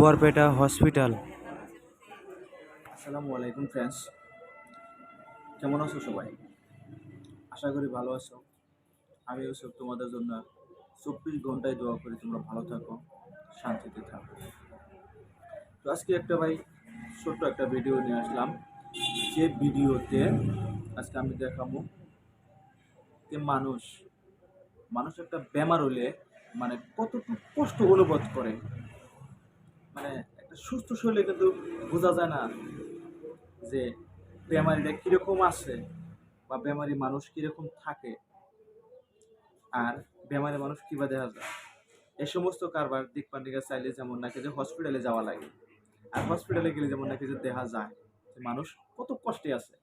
Barpeta hospital. আসসালামু আলাইকুম friends কেমন আছো সবাই? আশা করি ভালো আছো। আমি ইউসুফ তোমাদের জন্য চব্বিশ ঘন্টায় দোয়া করি তোমরা ভালো থাকো, শান্তিতে থাকো। তো আজকে একটা ভাই ছোট্ট একটা ভিডিও নিয়ে আসলাম। যে ভিডিওতে আজকে আমি দেখাবো যে মানুষ মানুষ একটা বেমার হলে মানে কতটুকু কষ্ট অনুভব করে। মানে একটা সুস্থ শরীরে কিন্তু বোঝা যায় না যে বেমারিটা কীরকম আছে বা বেমারি মানুষ কীরকম থাকে। আর বেমারি মানুষ কীভাবে দেখা যায়? এই সমস্ত কারবার দিক পান্ডিকা চাইলে যেমন নাকি যে হসপিটালে যাওয়া লাগে। আর হসপিটালে গেলে যেমন নাকি যে দেখা যায় যে মানুষ কত কষ্টে আছে।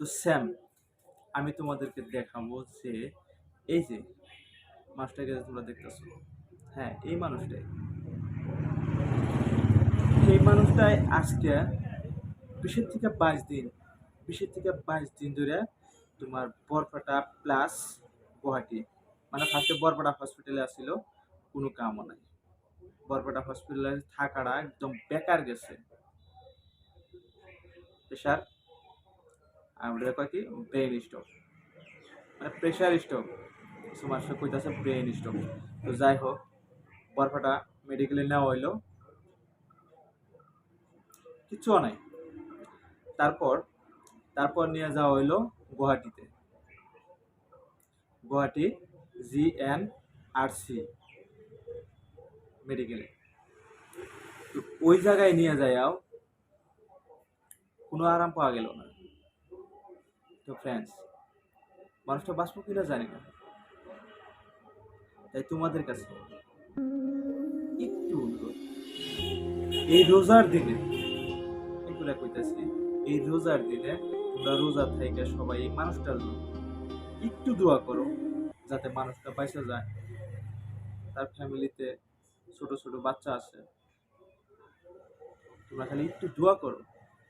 তো স্যাম আমি তোমাদেরকে দেখাবো যে এই যে মানুষটাকে তোমরা দেখতেছো হ্যাঁ এই মানুষটাই। মানুষটাই আজকে বিশের থেকে বাইশ দিন, বিশের থেকে বাইশ দিন ধরে তোমার বরপাটা প্লাস গুয়াহাটি। মানে ফার্স্টে বরপাটা হসপিটালে আসছিল কোনো কামও নাই। বরপাটা হসপিটালে থাকাটা একদম বেকার গেছে। প্রেশার আমরা কয় কি? ব্রেন স্ট্রোক মানে প্রেশার স্ট্রোক কিছু মানুষের কইতাছে ব্রেন স্ট্রোক তো যাই হোক বরপাটা মেডিকেলে নেওয়া হইল। কিচ্ছু নাই। তারপর তারপর নিয়ে যাওয়া হইল গুয়াহাটিতে। Guwahati G N R C মেডিকেলে। তো ওই জায়গায় নিয়ে যাইয়াও কোনো আরাম পাওয়া গেল না। তো ফ্রেন্ডস মানুষটা বাঁচবো কিনা জানি না। তাই তোমাদের কাছে একটু অনুরোধ, এই রোজার দিনে এগুলা কইতাছি, এই রোজার দিনে তোমরা রোজা থেকে সবাই এই মানুষটার জন্য একটু দোয়া করো, যাতে মানুষটা বাইসে যায়। তার ফ্যামিলিতে ছোট ছোট বাচ্চা আছে তোমরা খালি একটু দোয়া করো,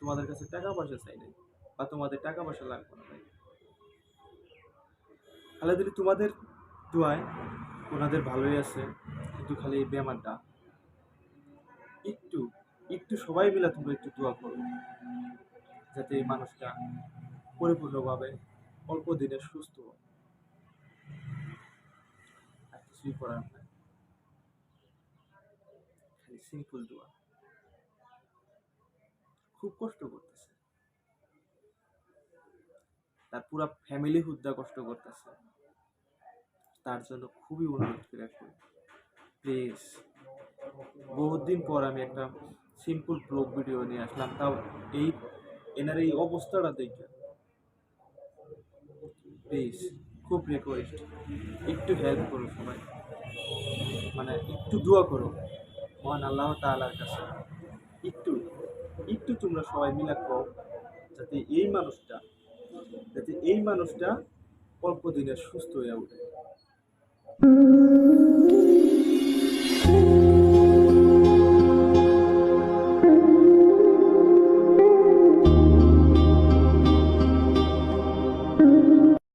তোমাদের কাছে টাকা পয়সা চাই নাই, বা তোমাদের টাকা পয়সা লাগবে না খালি যদি তোমাদের দোয়ায় ওনাদের ভালোই আছে, কিন্তু খালি এই বেমারটা একটু সবাই মিলে তোমরা একটু দোয়া করো, যাতে এই মানুষটা পরিপূর্ণভাবে অল্প দিনে সুস্থ হয়। আর কিছুই করার নাই। খালি সিম্পল দোয়া। খুব কষ্ট করতেছে। তার পুরা ফ্যামিলি হুদ্দা কষ্ট করতেছে। তার জন্য খুবই অনুরোধ করে প্লিজ বহুদিন পর আমি একটা সিম্পল ব্লগ ভিডিও নিয়ে আসলাম, তাও এই এনার এই অবস্থাটা দেখে। প্লিজ খুব রিকোয়েস্ট একটু হেল্প করো সবাই। মানে একটু দোয়া করো, মহান আল্লাহ তাআলার কাছে। একটু একটু তোমরা সবাই মিলে কও, যাতে এই মানুষটা, যাতে এই মানুষটা অল্প দিনে সুস্থ হয়ে ওঠে